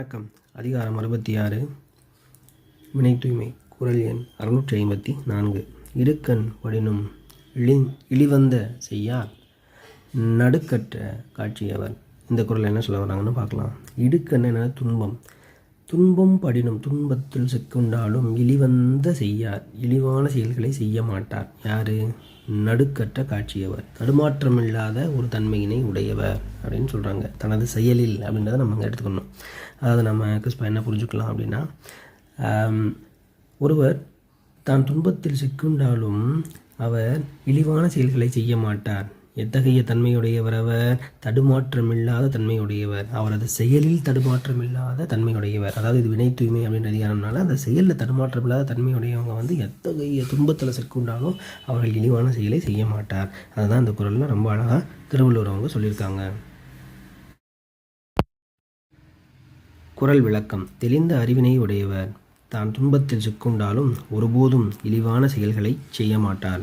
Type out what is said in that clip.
வணக்கம். அதிகாரம் அறுபத்தி ஆறு வினை தூய்மை குரல் எண் அறுநூற்றி ஐம்பத்தி நான்கு. இடுக்கண் படினும் இழி இழிவந்த செய்யார். நடுக்கற்ற காட்சியவர். இந்த குரல் என்ன சொல்ல வராங்கன்னு பார்க்கலாம். இடுக்கண் என்ன துன்பம். துன்பம் படினும் துன்பத்தில் சிக்குண்டாலும் இழிவந்த செய்யார். இழிவான செயல்களை செய்ய மாட்டார். யாரு? நடுக்கற்ற காட்சியவர். தடுமாற்றமில்லாத ஒரு தன்மையினை உடையவர் அப்படின்னு சொல்கிறாங்க தனது செயலில் அப்படின்றத நம்ம அங்கே எடுத்துக்கணும். அதாவது நம்ம கிறிஸ்பா என்ன புரிஞ்சுக்கலாம் அப்படின்னா ஒருவர் தான் துன்பத்தில் சிக்குண்டாலும் அவர் இழிவான செயல்களை செய்ய மாட்டார். எத்தகைய தன்மையுடையவர் அவர் தடுமாற்றமில்லாத தன்மையுடையவர். அவரது செயலில் தடுமாற்றமில்லாத தன்மையுடையவர். அதாவது இது வினை தூய்மை அப்படின்ற அதிகாரம்னால அந்த செயலில் தடுமாற்றமில்லாத தன்மையுடையவங்க வந்து எத்தகைய துன்பத்தில் சிக்குண்டாலும் அவர்கள் இழிவான செயலை செய்ய மாட்டார். அதுதான் இந்த குரலில் ரொம்ப அழகாக திருவள்ளுவர் அவங்க சொல்லியிருக்காங்க. குரல் விளக்கம். தெளிந்த அறிவினை உடையவர். தான் துன்பத்தில் சிக்குண்டாலும் ஒருபோதும் இழிவான செயல்களை செய்ய மாட்டார்.